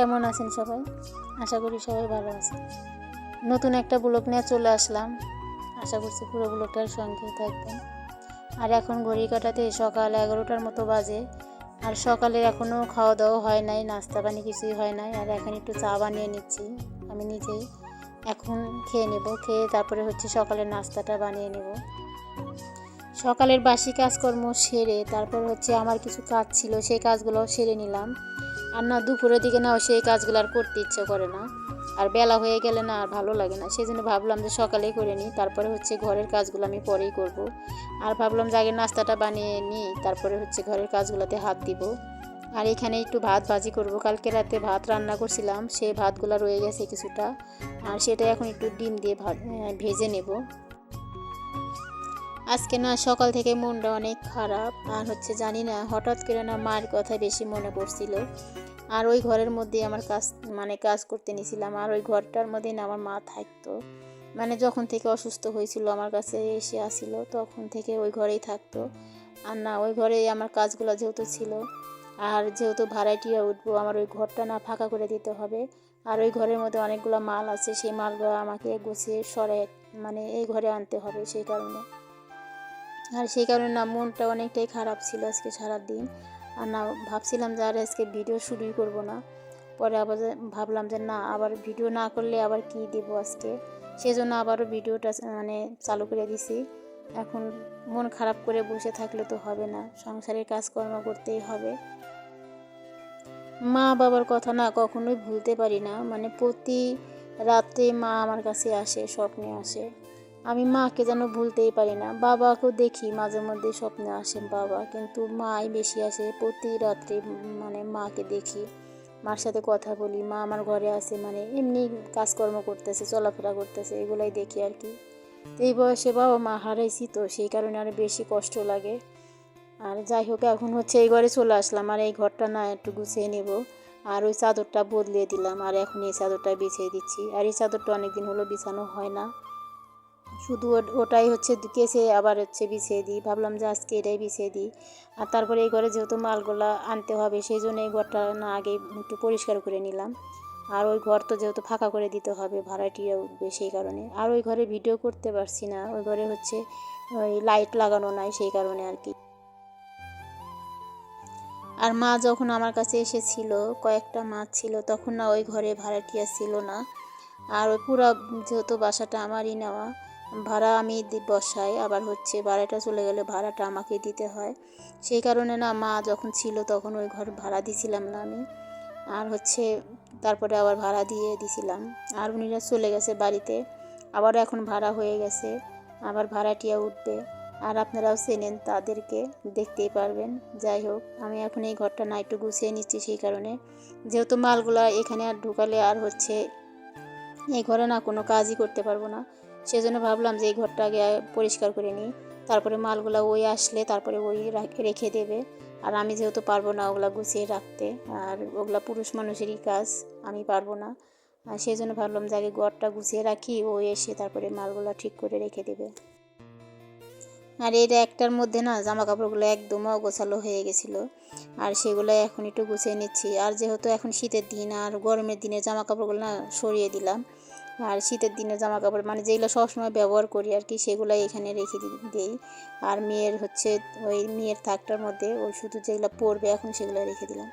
কেমন আছেন সবাই? আশা করি সবাই ভালো আছেন। নতুন একটা ব্লগ নিয়ে চলে আসলাম। আশা করছি পুরো ব্লগটার সঙ্গে থাকবেন। আর এখন ঘড়ি কাটাতে সকাল এগারোটার মতো বাজে। আর সকালে এখনও খাওয়া দাওয়া হয় নাই, নাস্তা পানি কিছুই হয় নাই। আর এখন একটু চা বানিয়ে নিচ্ছি আমি নিজেই। এখন খেয়ে নেব, খেয়ে তারপরে হচ্ছে সকালের নাস্তাটা বানিয়ে নেব। সকালের বাসি কাজকর্ম সেরে তারপর হচ্ছে আমার কিছু কাজ ছিল, সেই কাজগুলো সেরে নিলাম। আর না দুপুরের দিকে না সেই কাজগুলো আর করতে ইচ্ছে করে না। আর বেলা হয়ে গেলে না আর ভালো লাগে না। সেই জন্য ভাবলাম যে সকালেই করে নিই। তারপরে হচ্ছে ঘরের কাজগুলো আমি পরেই করব। আর ভাবলাম যে আগে নাস্তাটা বানিয়ে নিই। তারপরে হচ্ছে ঘরের কাজগুলোতে হাত দিব। আর এখানে একটু ভাত ভাজি করব। কালকে রাতে ভাত রান্না করছিলাম। সেই ভাতগুলো রয়ে গেছে কিছুটা। আর সেটা এখন একটু ডিম দিয়ে ভাত ভেজে নেব। আজকে না সকাল থেকে মনটা অনেক খারাপ। আর হচ্ছে জানি না, হঠাৎ করে না মায়ের কথা বেশি মনে পড়ছিল। আর ওই ঘরের মধ্যে আমার কাজ মানে কাজ করতে নিয়েছিলাম। আর ওই ঘরটার মধ্যেই না আমার মা থাকতো। মানে যখন থেকে অসুস্থ হয়েছিল আমার কাছে এসে আসিল, তখন থেকে ওই ঘরেই থাকতো। আর না, ওই ঘরেই আমার কাজগুলো যেহেতু ছিল, আর যেহেতু ভাড়াটিয়া উঠবো, আমার ওই ঘরটা না ফাঁকা করে দিতে হবে। আর ওই ঘরের মধ্যে অনেকগুলো মাল আছে, সেই মালগুলো আমাকে গুছিয়ে সরে মানে এই ঘরে আনতে হবে সেই কারণে। আর সেই কারণে না মনটা অনেকটাই খারাপ ছিল আজকে সারাদিন। আর না, ভাবছিলাম যে আর আজকে ভিডিও শুরুই করব না। পরে আবার ভাবলাম যে না, আবার ভিডিও না করলে আবার কি দেব আজকে? সেই জন্য আবারও ভিডিওটা মানে চালু করে দিছি। এখন মন খারাপ করে বসে থাকলে তো হবে না, সংসারের কাজকর্ম করতেই হবে। মা বাবার কথা না কখনোই ভুলতে পারি না মানে প্রতি রাতে মা আমার কাছে আসে, স্বপ্নে আসে। আমি মাকে যেন ভুলতেই পারি না। বাবাকেও দেখি মাঝে মধ্যে স্বপ্নে আসে বাবা। কিন্তু মাই বেশি আসে প্রতি রাত্রে মানে মাকে দেখি। মার সাথে কথা বলি, মা আমার ঘরে আসে মানে এমনি কাজকর্ম করতেছে, চলাফেরা করতেছে, এগুলাই দেখি আর কি। এই বয়সে বাবা মা হারাইছি তো, সেই কারণে আর বেশি কষ্ট লাগে। আর যাই হোক, এখন হচ্ছে এই ঘরে চলে আসলাম, আর এই ঘরটা না একটু গুছিয়ে নেব। আর ওই চাদরটা বদলিয়ে দিলাম, আর এখন এই চাদরটা বিছিয়ে দিচ্ছি। আর এই চাদরটা অনেকদিন হলো বিছানো হয় না। শুধু ওটাই হচ্ছে কেসে আবার হচ্ছে বিছিয়ে দিই। ভাবলাম যে আজকে এটাই বিছিয়ে দিই। আর তারপরে এই ঘরে যেহেতু মালগুলা আনতে হবে, সেই জন্য এই ঘরটা না আগে একটু পরিষ্কার করে নিলাম। আর ওই ঘর তো যেহেতু ফাঁকা করে দিতে হবে, ভাড়াটিয়া উঠবে সেই কারণে। আর ওই ঘরে ভিডিও করতে পারছি না, ওই ঘরে হচ্ছে ওই লাইট লাগানো নাই সেই কারণে আর কি। আর মা যখন আমার কাছে এসেছিল, কয়েকটা মাছ ছিল, তখন না ওই ঘরে ভাড়াটিয়া ছিল না। আর ওই পুরো যেহেতু বাসাটা আমারই নেওয়া ভাড়া আমি বসাই, আবার হচ্ছে ভাড়াটা চলে গেলে ভাড়াটা আমাকে দিতে হয়। সেই কারণে না মা যখন ছিল তখন ওই ঘর ভাড়া দিছিলাম না আমি। আর হচ্ছে তারপরে আবার ভাড়া দিয়ে দিছিলাম। আর উনিরা চলে গেছে বাড়িতে। আবার এখন ভাড়া হয়ে গেছে। আবার ভাড়াটিয়া উঠবে। আর আপনারাও চেনেন তাদেরকে, দেখতেই পারবেন। যাই হোক, আমি এখন এই ঘরটা না একটু গুছিয়ে নিচ্ছি সেই কারণে। যেহেতু মালগুলা এখানে আর ঢুকালে আর হচ্ছে এই ঘরে না কোনো কাজই করতে পারব না। সেজন্য ভাবলাম যে এই ঘরটা আগে পরিষ্কার করে নিই। তারপরে মালগুলা ওই আসলে তারপরে ওই রেখে দেবে। আর আমি যেহেতু পারব না ওগুলা গুছিয়ে রাখতে, আর ওগুলা পুরুষ মানুষেরই কাজ, আমি পারব না। আর সেই জন্য ভাবলাম যে আগে ঘরটা গুছিয়ে রাখি, ও এসে তারপরে মালগুলা ঠিক করে রেখে দেবে। আর এই একটার মধ্যে না জামা কাপড়গুলো একদম অগোছালো হয়ে গেছিল। আর সেগুলো এখন একটু গুছিয়ে নিচ্ছি। আর যেহেতু এখন শীতের দিন, আর গরমের দিনে জামা কাপড়গুলো না সরিয়ে দিলাম আর শীতের দিনে জামা কাপড় মানে যেগুলো সবসময় ব্যবহার করি আর কি সেগুলো এখানে রেখে দিই দেই। আর মেয়ের হচ্ছে ওই মেয়ের থাকটার মধ্যে ওই শুধু যেগুলো পরবে এখন সেগুলো রেখে দিলাম।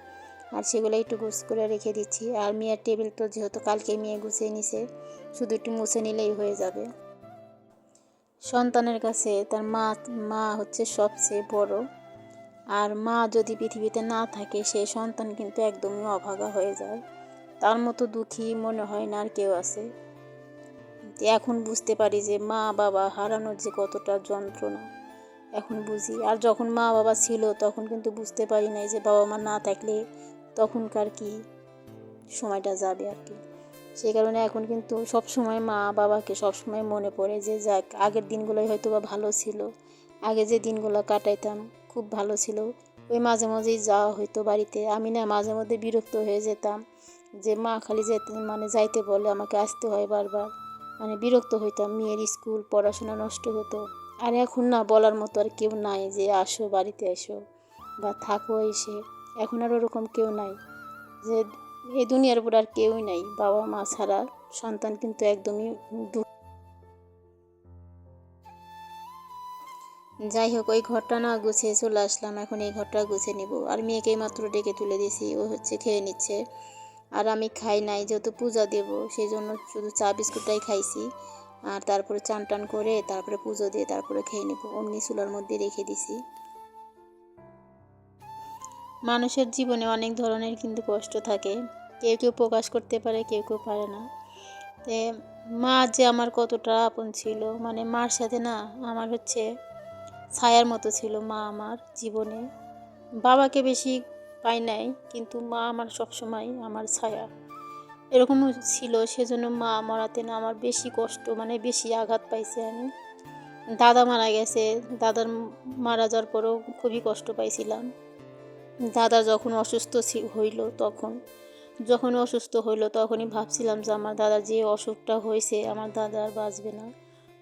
আর সেগুলো একটু গুছ করে রেখে দিচ্ছি। আর মেয়ের টেবিল তো যেহেতু কালকে মেয়ে গুছিয়ে নিছে, শুধু একটু মুছে নিলেই হয়ে যাবে। সন্তানের কাছে তার মা মা হচ্ছে সবচেয়ে বড়। আর মা যদি পৃথিবীতে না থাকে, সে সন্তান কিন্তু একদমই অভাগা হয়ে যায়। তার মতো দুঃখী মনে হয় না আর কেউ আছে। এখন বুঝতে পারি যে মা বাবা হারানোর যে কতটা যন্ত্রণা। এখন বুঝি। আর যখন মা বাবা ছিল, তখন কিন্তু বুঝতে পারি নাই যে বাবা মা না থাকলে তখনকার কি সময়টা যাবে আর কি। সেই কারণে এখন কিন্তু সব সময় মা বাবাকে সব সময় মনে পড়ে যে যাক, আগের দিনগুলোই হয়তো বা ভালো ছিল। আগে যে দিনগুলো কাটাইতাম, খুব ভালো ছিল। ওই মাঝে মাঝেই যাওয়া হতো বাড়িতে, আমি না মাঝে মধ্যে বিরক্ত হয়ে যেতাম যে মা খালি যেতে মানে যাইতে বলে আমাকে আসতে হয় বারবার। মানে বিরক্ত হইতাম, মেয়ের স্কুল পড়াশোনা নষ্ট হতো। আর এখন না বলার মতো আর কেউ নাই যে আসো, বাড়িতে এসো বা থাকো এসে। এখন আর ওরকম কেউ নাই। যে এই দুনিয়ার উপর আর কেউই নাই। বাবা মা ছাড়া সন্তান কিন্তু একদমই যাই হোক, ওই ঘরটা না গুছিয়ে চলে আসলাম। এখন এই ঘরটা গুছিয়ে নিব। আর মেয়েকে মাত্র ডেকে তুলে দিয়েছি। ও হচ্ছে খেয়ে নিচ্ছে। আর আমি খাই নাই, যেহেতু পূজা দেব সেই জন্য শুধু চা বিস্কুটটাই খাইছি। আর তারপরে চান টান করে তারপরে পুজো দিয়ে তারপরে খেয়ে নেব, অমনি চুলার মধ্যে রেখে দিছি। মানুষের জীবনে অনেক ধরনের কিন্তু কষ্ট থাকে। কেউ কেউ প্রকাশ করতে পারে, কেউ কেউ পারে না। তে মা যে আমার কতটা আপন ছিল মানে মার সাথে না, আমার হচ্ছে ছায়ার মতো ছিল মা আমার জীবনে। বাবাকে বেশি পাই নাই, কিন্তু মা আমার সবসময় আমার ছায়া। এরকমও ছিল, সেজন্য মা মরাতে না আমার বেশি কষ্ট মানে বেশি আঘাত পাইছি আমি। দাদা মারা গেছে, দাদার মারা যাওয়ার পরেও খুবই কষ্ট পাইছিলাম। দাদা যখন অসুস্থ হইল তখন, যখন অসুস্থ হইল তখনই ভাবছিলাম যে আমার দাদার যে অসুখটা হয়েছে, আমার দাদা আর বাঁচবে না।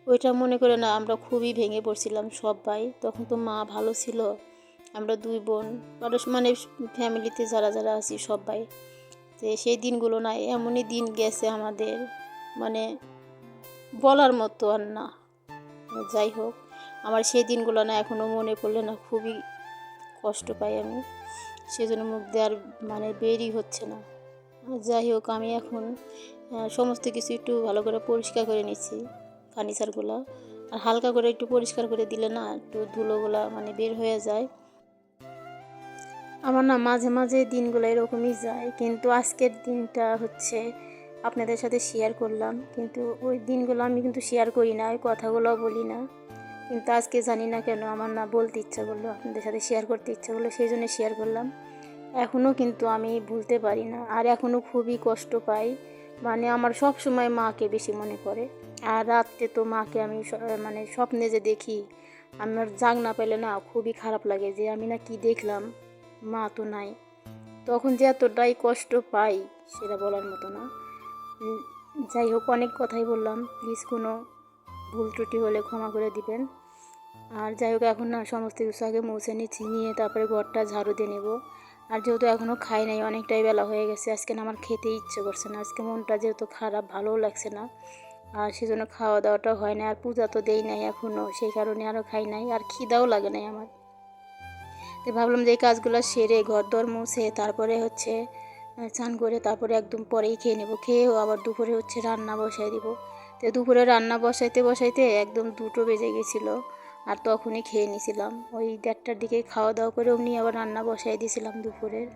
ওইটা মনে করে না, আমরা খুবই ভেঙে পড়ছিলাম সবাই তখন তো মা ভালো ছিল আমরা দুই বোন মানে ফ্যামিলিতে যারা যারা আছি সবাই। তো সেই দিনগুলো না, এমনই দিন গেছে আমাদের মানে বলার মতো আর না। যাই হোক, আমার সেই দিনগুলো না এখনও মনে পড়লে না খুবই কষ্ট পাই আমি। সেজন্য মুখ দিয়ে আর মানে বেরই হচ্ছে না। যাই হোক, আমি এখন সমস্ত কিছু একটু ভালো করে পরিষ্কার করে নিচ্ছি ফার্নিচারগুলো আর হালকা করে একটু পরিষ্কার করে দিলে না একটু ধুলোগুলা মানে বের হয়ে যায়। আমার না মাঝে মাঝে দিনগুলো এরকমই যায়। কিন্তু আজকের দিনটা হচ্ছে আপনাদের সাথে শেয়ার করলাম। কিন্তু ওই দিনগুলো আমি কিন্তু শেয়ার করি না, ওই কথাগুলো বলি না। কিন্তু আজকে জানি না কেন আমার না বলতে ইচ্ছা করল, আপনাদের সাথে শেয়ার করতে ইচ্ছা করল, সেই জন্য শেয়ার করলাম। এখনও কিন্তু আমি ভুলতে পারি না, আর এখনও খুবই কষ্ট পাই। মানে আমার সব সময় মাকে বেশি মনে পড়ে। আর রাত্রে তো মাকে আমি মানে স্বপ্নে যে দেখি, আমার জাগ না পেলে না খুবই খারাপ লাগে যে আমি না কি দেখলাম। মা তো নাই। তখন যে এতটাই কষ্ট পাই সেটা বলার মতো না। যাই হোক, অনেক কথাই বললাম। প্লিজ কোনো ভুল ত্রুটি হলে ক্ষমা করে দিবেন। আর যাই হোক, এখন না সমস্ত কিছু আগে মুছে নিচ্ছি, নিয়ে তারপরে ঘরটা ঝাড়ু দিয়ে নেব। আর যেহেতু এখনও খাই নাই, অনেকটাই বেলা হয়ে গেছে, আজকে না আমার খেতে ইচ্ছে করছে না। আজকে মনটা যেহেতু খারাপ, ভালোও লাগছে না। আর সেজন্য খাওয়া দাওয়াটা হয় না আর পূজা তো দেই নাই এখনও সেই কারণে আরও খাই নাই। আর খিদাও লাগে নাই আমার। তো ভাবলাম যে এই কাজগুলো সেরে ঘর দর মুছে তারপরে হচ্ছে স্নান করে তারপরে একদম পরেই খেয়ে নেব। খেয়েও আবার দুপুরে হচ্ছে রান্না বসাই দিব। তো দুপুরে রান্না বসাইতে বসাইতে একদম দুটো বেজে গেছিল আর তখনই খেয়ে নিয়েছিলাম ওই দেড়টার দিকে খাওয়া দাওয়া করে অমনি আবার রান্না বসাই দিয়েছিলাম দুপুরের।